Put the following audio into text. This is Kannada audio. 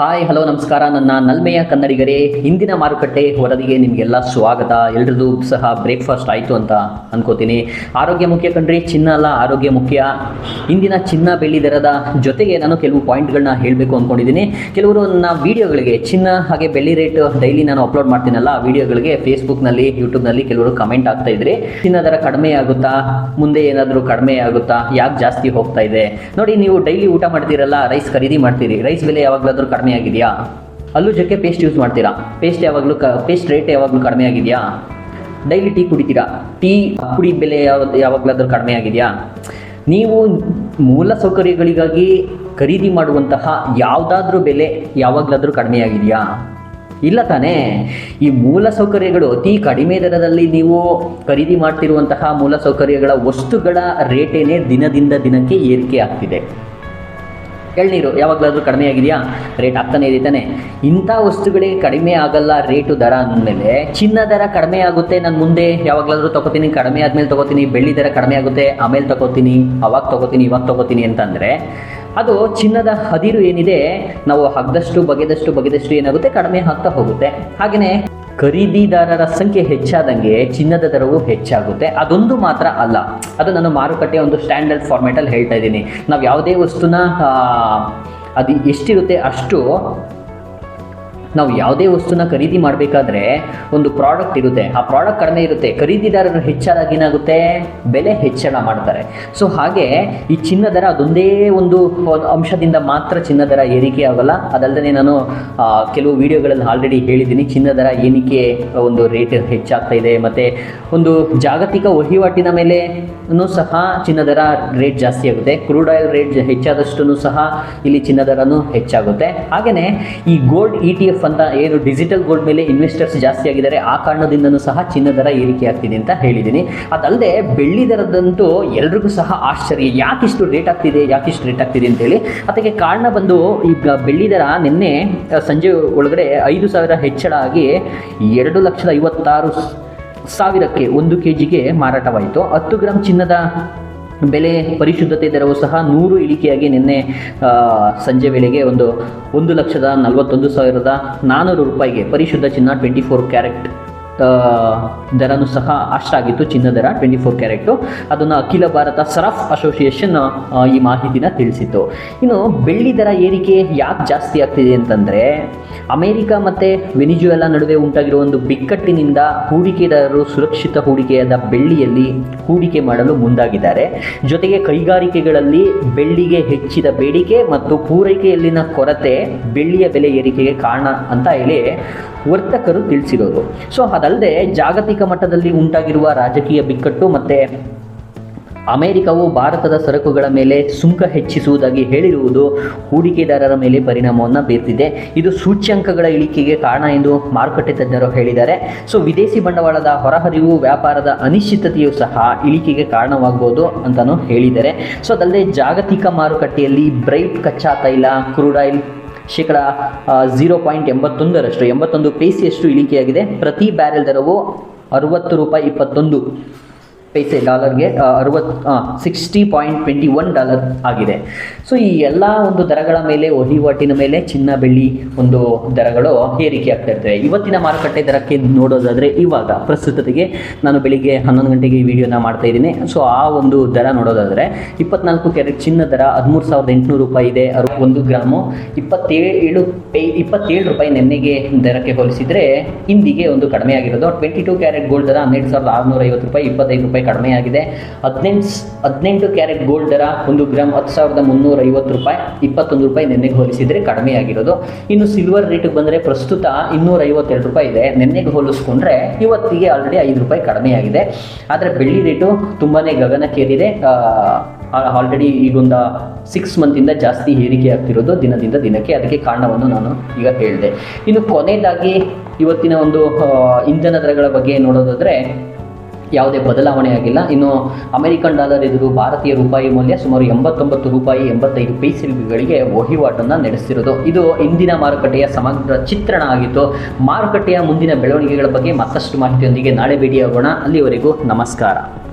ಹಾಯ್ ಹಲೋ ನಮಸ್ಕಾರ. ನನ್ನ ನಲ್ಮೆಯ ಕನ್ನಡಿಗರೇ, ಇಂದಿನ ಮಾರುಕಟ್ಟೆ ವರದಿಗೆ ನಿಮಗೆಲ್ಲ ಸ್ವಾಗತ. ಎಲ್ರದ್ದು ಸಹ ಬ್ರೇಕ್ಫಾಸ್ಟ್ ಆಯಿತು ಅಂತ ಅನ್ಕೋತೀನಿ. ಆರೋಗ್ಯ ಮುಖ್ಯ ಕಣ್ರಿ, ಚಿನ್ನ ಅಲ್ಲ, ಆರೋಗ್ಯ ಮುಖ್ಯ. ಇಂದಿನ ಚಿನ್ನ ಬೆಳ್ಳಿ ದರದ ಜೊತೆಗೆ ನಾನು ಕೆಲವು ಪಾಯಿಂಟ್ಗಳನ್ನ ಹೇಳಬೇಕು ಅಂದ್ಕೊಂಡಿದ್ದೀನಿ ಕೆಲವರು ನನ್ನ ವಿಡಿಯೋಗಳಿಗೆ ಚಿನ್ನ ಹಾಗೆ ಬೆಳ್ಳಿ ರೇಟ್ ಡೈಲಿ ನಾನು ಅಪ್ಲೋಡ್ ಮಾಡ್ತೀನಲ್ಲ, ಆ ವಿಡಿಯೋಗಳಿಗೆ ಫೇಸ್ಬುಕ್ನಲ್ಲಿ ಯೂಟ್ಯೂಬ್ನಲ್ಲಿ ಕೆಲವರು ಕಮೆಂಟ್ ಆಗ್ತಾ ಇದ್ರಿ, ಚಿನ್ನ ದರ ಕಡಿಮೆ ಆಗುತ್ತಾ? ಮುಂದೆ ಏನಾದರೂ ಕಡಿಮೆ ಆಗುತ್ತಾ? ಯಾಕೆ ಜಾಸ್ತಿ ಹೋಗ್ತಾ ಇದೆ? ನೋಡಿ, ನೀವು ಡೈಲಿ ಊಟ ಮಾಡ್ತೀರಲ್ಲ ರೈಸ್ ಖರೀದಿ ಮಾಡ್ತೀರಿ. ರೈಸ್ ಬೆಲೆ ಯಾವಾಗಲಾದರೂ ಕಡಿಮೆ ಆಗಿದೆಯಾ ಅಲ್ಲೂ ಜೊತೆ ಪೇಸ್ಟ್ ಯೂಸ್ ಮಾಡ್ತೀರಾ? ಪೇಸ್ಟ್ ಯಾವಾಗಲೂ ಪೇಸ್ಟ್ ರೇಟ್ ಯಾವಾಗಲೂ ಕಡಿಮೆ ಆಗಿದೆಯಾ ಡೈಲಿ ಟೀ ಕುಡಿತೀರಾ ಟೀ ಕುಡಿ ಬೆಲೆ ಯಾವ ಯಾವಾಗಲಾದರೂ ಕಡಿಮೆ ಆಗಿದೆಯಾ ನೀವು ಮೂಲ ಸೌಕರ್ಯಗಳಿಗಾಗಿ ಖರೀದಿ ಮಾಡುವಂತಹ ಯಾವುದಾದ್ರೂ ಬೆಲೆ ಯಾವಾಗಲಾದರೂ ಕಡಿಮೆ ಆಗಿದೆಯಾ ಇಲ್ಲ ತಾನೇ. ಈ ಮೂಲ ಸೌಕರ್ಯಗಳು ಅತಿ ಕಡಿಮೆ ದರದಲ್ಲಿ ನೀವು ಖರೀದಿ ಮಾಡ್ತಿರುವಂತಹ ಮೂಲ ಸೌಕರ್ಯಗಳ ವಸ್ತುಗಳ ರೇಟೇನೆ ದಿನದಿಂದ ದಿನಕ್ಕೆ ಏರಿಕೆ ಆಗ್ತಿದೆ. ಎಳ್ನೀರು ಯಾವಾಗಲಾದರೂ ಕಡಿಮೆ ಆಗಿದೆಯಾ ರೇಟ್ ಆಗ್ತಾನೆ ಇದೆ ಇಂಥ ವಸ್ತುಗಳಿಗೆ ಕಡಿಮೆ ಆಗಲ್ಲ ರೇಟು ದರ ಅಂದಮೇಲೆ, ಚಿನ್ನ ದರ ಕಡಿಮೆ ಆಗುತ್ತೆ ನಾನು ಮುಂದೆ, ಯಾವಾಗಲಾದರೂ ತಗೋತೀನಿ, ಕಡಿಮೆ ಆದಮೇಲೆ ತಗೋತೀನಿ, ಬೆಳ್ಳಿ ದರ ಕಡಿಮೆ ಆಗುತ್ತೆ, ಆಮೇಲೆ ತಗೋತೀನಿ, ಅವಾಗ ತಗೋತೀನಿ, ಇವಾಗ ತಗೋತೀನಿ ಅಂತಂದರೆ, ಅದು ಚಿನ್ನದ ಹದಿರು ಏನಿದೆ, ನಾವು ಹಗ್ದಷ್ಟು, ಬಗೆದಷ್ಟು ಬಗೆದಷ್ಟು ಏನಾಗುತ್ತೆ, ಕಡಿಮೆ ಆಗ್ತಾ ಹೋಗುತ್ತೆ. ಹಾಗೆಯೇ ಖರೀದಿದಾರರ ಸಂಖ್ಯೆ ಹೆಚ್ಚಾದಂಗೆ ಚಿನ್ನದ ದರವು ಹೆಚ್ಚಾಗುತ್ತೆ. ಅದೊಂದು ಮಾತ್ರ ಅಲ್ಲ. ಅದು ನಾನು ಮಾರುಕಟ್ಟೆಯ ಒಂದು ಸ್ಟ್ಯಾಂಡರ್ಡ್ ಫಾರ್ಮೇಟಲ್ಲಿ ಹೇಳ್ತಾ ಇದ್ದೀನಿ. ನಾವು ಯಾವುದೇ ವಸ್ತುನ ಅದು ಎಷ್ಟಿರುತ್ತೆ ಅಷ್ಟು ನಾವು ಯಾವುದೇ ವಸ್ತುನ ಖರೀದಿ ಮಾಡಬೇಕಾದ್ರೆ ಒಂದು ಪ್ರಾಡಕ್ಟ್ ಇರುತ್ತೆ. ಆ ಪ್ರಾಡಕ್ಟ್ ಕಡಿಮೆ ಇರುತ್ತೆ. ಖರೀದಿದಾರರು ಹೆಚ್ಚಾದಾಗ ಏನಾಗುತ್ತೆ? ಬೆಲೆ ಹೆಚ್ಚಳ ಮಾಡ್ತಾರೆ. ಸೊ ಹಾಗೆ ಈ ಚಿನ್ನ ದರ ಅದೊಂದೇ ಒಂದು ಅಂಶದಿಂದ ಮಾತ್ರ ಚಿನ್ನ ದರ ಏರಿಕೆ ಆಗಲ್ಲ. ಅದಲ್ಲದೆ ನಾನು ಕೆಲವು ವಿಡಿಯೋಗಳಲ್ಲಿ ಆಲ್ರೆಡಿ ಹೇಳಿದ್ದೀನಿ. ಚಿನ್ನ ದರ ಏನಕ್ಕೆ ಒಂದು ರೇಟ್ ಹೆಚ್ಚಾಗ್ತಾ ಇದೆ. ಮತ್ತು ಒಂದು ಜಾಗತಿಕ ವಹಿವಾಟಿನ ಮೇಲೆ ಸಹ ಚಿನ್ನ ದರ ರೇಟ್ ಜಾಸ್ತಿ ಆಗುತ್ತೆ. ಕ್ರೂಡ್ ಆಯಿಲ್ ರೇಟ್ ಹೆಚ್ಚಾದಷ್ಟು ಸಹ ಇಲ್ಲಿ ಚಿನ್ನ ದರನೂ ಹೆಚ್ಚಾಗುತ್ತೆ. ಹಾಗೆಯೇ ಈ ಗೋಲ್ಡ್ ಇ ಟಿ ಅಂತ ಏನು ಡಿಜಿಟಲ್ ಗೋಲ್ಡ್ ಮೇಲೆ ಇನ್ವೆಸ್ಟರ್ಸ್ ಜಾಸ್ತಿ ಆಗಿದ್ದಾರೆ, ಆ ಕಾರಣದಿಂದನೂ ಸಹ ಚಿನ್ನ ದರ ಏರಿಕೆ ಆಗ್ತಿದೆ ಅಂತ ಹೇಳಿದ್ದೀನಿ. ಅದಲ್ಲದೆ ಬೆಳ್ಳಿ ದರದಂತೂ ಎಲ್ರಿಗೂ ಸಹ ಆಶ್ಚರ್ಯ. ಯಾಕಿಷ್ಟು ರೇಟ್ ಆಗ್ತಿದೆ, ಯಾಕಿಷ್ಟು ರೇಟ್ ಆಗ್ತಿದೆ ಅಂತೇಳಿ ಅದಕ್ಕೆ ಕಾರಣ ಬಂದು ಈಗ ಬೆಳ್ಳಿ ದರ ನಿನ್ನೆ ಸಂಜೆ ಒಳಗಡೆ ಐದು ಸಾವಿರ ಹೆಚ್ಚಳ ಆಗಿ ಎರಡು ಲಕ್ಷದ ಐವತ್ತಾರು ಸಾವಿರಕ್ಕೆ ಒಂದು ಕೆ ಜಿಗೆ ಮಾರಾಟವಾಯಿತು. ಹತ್ತು ಗ್ರಾಮ್ ಚಿನ್ನದ ಬೆಲೆ ಪರಿಶುದ್ಧತೆ ದರವು ಸಹ ನೂರು ಇಳಿಕೆಯಾಗಿ ನಿನ್ನೆ ಸಂಜೆ ವೇಳೆಗೆ ಒಂದು ಒಂದು ಲಕ್ಷದ ನಲವತ್ತೊಂದು ಸಾವಿರದ ನಾನ್ನೂರು ರೂಪಾಯಿಗೆ ಪರಿಶುದ್ಧ ಚಿನ್ನ ಟ್ವೆಂಟಿ ಫೋರ್ ಕ್ಯಾರೆಟ್ ದರನು ಸಹ ಅಷ್ಟಾಗಿತ್ತು ಚಿನ್ನ ದರ ಟ್ವೆಂಟಿ ಫೋರ್ ಕ್ಯಾರೆಟು ಅದನ್ನು ಅಖಿಲ ಭಾರತ ಸರಫ್ ಅಸೋಸಿಯೇಷನ್ ಈ ಮಾಹಿತಿನ ತಿಳಿಸಿತ್ತು. ಇನ್ನು ಬೆಳ್ಳಿ ದರ ಏರಿಕೆ ಯಾಕೆ ಜಾಸ್ತಿ ಆಗ್ತಿದೆ ಅಂತಂದರೆ, ಅಮೆರಿಕ ಮತ್ತು ವೆನಿಜುವೆಲಾ ನಡುವೆ ಉಂಟಾಗಿರುವ ಒಂದು ಬಿಕ್ಕಟ್ಟಿನಿಂದ ಹೂಡಿಕೆದಾರರು ಸುರಕ್ಷಿತ ಹೂಡಿಕೆಯಾದ ಬೆಳ್ಳಿಯಲ್ಲಿ ಹೂಡಿಕೆ ಮಾಡಲು ಮುಂದಾಗಿದ್ದಾರೆ. ಜೊತೆಗೆ ಕೈಗಾರಿಕೆಗಳಲ್ಲಿ ಬೆಳ್ಳಿಗೆ ಹೆಚ್ಚಿದ ಬೇಡಿಕೆ ಮತ್ತು ಪೂರೈಕೆಯಲ್ಲಿನ ಕೊರತೆ ಬೆಳ್ಳಿಯ ಬೆಲೆ ಏರಿಕೆಗೆ ಕಾರಣ ಅಂತ ಹೇಳಿ ವರ್ತಕರು ತಿಳಿಸಿರೋದು. ಸೊ ಅದಲ್ಲದೆ ಜಾಗತಿಕ ಮಟ್ಟದಲ್ಲಿ ಉಂಟಾಗಿರುವ ರಾಜಕೀಯ ಬಿಕ್ಕಟ್ಟು ಮತ್ತು ಅಮೆರಿಕವು ಭಾರತದ ಸರಕುಗಳ ಮೇಲೆ ಸುಂಕ ಹೆಚ್ಚಿಸುವುದಾಗಿ ಹೇಳಿರುವುದು ಹೂಡಿಕೆದಾರರ ಮೇಲೆ ಪರಿಣಾಮವನ್ನು ಬೀರ್ತಿದೆ. ಇದು ಸೂಚ್ಯಂಕಗಳ ಇಳಿಕೆಗೆ ಕಾರಣ ಎಂದು ಮಾರುಕಟ್ಟೆ ತಜ್ಞರು ಹೇಳಿದ್ದಾರೆ. ಸೊ, ವಿದೇಶಿ ಬಂಡವಾಳದ ಹೊರಹರಿವು, ವ್ಯಾಪಾರದ ಅನಿಶ್ಚಿತತೆಯು ಸಹ ಇಳಿಕೆಗೆ ಕಾರಣವಾಗಬಹುದು ಅಂತಲೂ ಹೇಳಿದ್ದಾರೆ. ಸೊ, ಅದಲ್ಲದೆ ಜಾಗತಿಕ ಮಾರುಕಟ್ಟೆಯಲ್ಲಿ ಬ್ರೈಟ್ ಕಚ್ಚಾ ತೈಲ ಕ್ರೂಡ್ ಆಯಿಲ್ ಶೇಕಡ ಝೀರೋ ಪಾಯಿಂಟ್ ಎಂಬತ್ತೊಂದರಷ್ಟು ಎಂಬತ್ತೊಂದು ಪೇಸಿಯಷ್ಟು ಇಳಿಕೆಯಾಗಿದೆ. ಪ್ರತಿ ಬ್ಯಾರೆಲ್ ದರವು ಅರುವತ್ತು ರೂಪಾಯಿ ಇಪ್ಪತ್ತೊಂದು. ಪೈಸೆ ಡಾಲರ್ಗೆ ಅರವತ್ತು sixty point twenty one dollar ಆಗಿದೆ. ಸೊ ಈ ಎಲ್ಲ ಒಂದು ದರಗಳ ಮೇಲೆ, ವಹಿವಾಟಿನ ಮೇಲೆ, ಚಿನ್ನ, ಬೆಳ್ಳಿ ಒಂದು ದರಗಳು ಏರಿಕೆ ಆಗ್ತಾ ಇರ್ತವೆ. ಇವತ್ತಿನ ಮಾರುಕಟ್ಟೆ ದರಕ್ಕೆ ನೋಡೋದಾದರೆ ಇವಾಗ, ಪ್ರಸ್ತುತತೆಗೆ ನಾನು ಬೆಳಿಗ್ಗೆ ಹನ್ನೊಂದು ಗಂಟೆಗೆ ಈ ವಿಡಿಯೋನ ಮಾಡ್ತಾ ಇದ್ದೀನಿ. ಸೊ ಆ ಒಂದು ದರ ನೋಡೋದಾದರೆ ಇಪ್ಪತ್ನಾಲ್ಕು ಕ್ಯಾರೆಟ್ ಚಿನ್ನ ದರ ಹದಿಮೂರು ಸಾವಿರದ ಎಂಟುನೂರು ರೂಪಾಯಿ ಇದೆ. ಒಂದು ಗ್ರಾಮು ಇಪ್ಪತ್ತೇಳು ಇಪ್ಪತ್ತೇಳು ರೂಪಾಯಿ ನೆನ್ನೆಗೆ ದರಕ್ಕೆ ಹೋಲಿಸಿದರೆ ಇಂದಿಗೆ ಒಂದು ಕಡಿಮೆ ಆಗಿರೋದು. ಟ್ವೆಂಟಿ ಟೂ ಕ್ಯಾರೆಟ್ ಗೋಲ್ಡ್ ದರ ಹನ್ನೆರಡು ಸಾವಿರದ ಆರುನೂರ ಐವತ್ತು ರೂಪಾಯಿ, ಇಪ್ಪತ್ತೈದು ರೂಪಾಯಿ ಕಡಿಮೆ ಆಗಿದೆ ಹದಿನೆಂಟು ಹದಿನೆಂಟು ಕ್ಯಾರೆಟ್ ಗೋಲ್ಡ್ ದರ ಒಂದು ಗ್ರಾಮ್ ಹತ್ತು ಸಾವಿರದ ಮುನ್ನೂರ ಐವತ್ತು ರೂಪಾಯಿ, ಇಪ್ಪತ್ತೊಂದು ರೂಪಾಯಿ ನೆನ್ನೆಗೆ ಹೋಲಿಸಿದರೆ ಕಡಿಮೆ ಆಗಿರೋದು ಇನ್ನು ಸಿಲ್ವರ್ ರೇಟಿಗೆ ಬಂದರೆ ಪ್ರಸ್ತುತ ಇನ್ನೂರ ಐವತ್ತೆರಡು ರೂಪಾಯಿ ಇದೆ. ನೆನ್ನೆಗೆ ಹೋಲಿಸ್ಕೊಂಡ್ರೆ ಇವತ್ತಿಗೆ ಆಲ್ರೆಡಿ ಐದು ರೂಪಾಯಿ ಕಡಿಮೆ ಆಗಿದೆ ಆದರೆ ಬೆಳ್ಳಿ ರೇಟು ತುಂಬಾ ಗಗನಕ್ಕೇರಿದೆ. ಆಲ್ರೆಡಿ ಈಗೊಂದು ಸಿಕ್ಸ್ ಮಂತಿಂದ ಜಾಸ್ತಿ ಏರಿಕೆ ಆಗ್ತಿರೋದು ದಿನದಿಂದ ದಿನಕ್ಕೆ. ಅದಕ್ಕೆ ಕಾರಣವನ್ನು ನಾನು ಈಗ ಹೇಳಿದೆ. ಇನ್ನು ಕೊನೆಯದಾಗಿ ಇವತ್ತಿನ ಒಂದು ಇಂಧನ ದರಗಳ ಬಗ್ಗೆ ನೋಡೋದಾದರೆ ಯಾವುದೇ ಬದಲಾವಣೆ ಆಗಿಲ್ಲ. ಇನ್ನು ಅಮೆರಿಕನ್ ಡಾಲರ್ ಎದುರು ಭಾರತೀಯ ರೂಪಾಯಿ ಮೌಲ್ಯ ಸುಮಾರು ಎಂಬತ್ತೊಂಬತ್ತು ರೂಪಾಯಿ ಎಂಬತ್ತೈದು ಪೈಸೆಗಳಿಗೆ ವಹಿವಾಟನ್ನು ನಡೆಸಿರೋದು. ಇದು ಇಂದಿನ ಮಾರುಕಟ್ಟೆಯ ಸಮಗ್ರ ಚಿತ್ರಣ ಆಗಿತ್ತು. ಮಾರುಕಟ್ಟೆಯ ಮುಂದಿನ ಬೆಳವಣಿಗೆಗಳ ಬಗ್ಗೆ ಮತ್ತಷ್ಟು ಮಾಹಿತಿಯೊಂದಿಗೆ ನಾಳೆ ಭೇಟಿಯಾಗೋಣ. ಅಲ್ಲಿವರೆಗೂ ನಮಸ್ಕಾರ.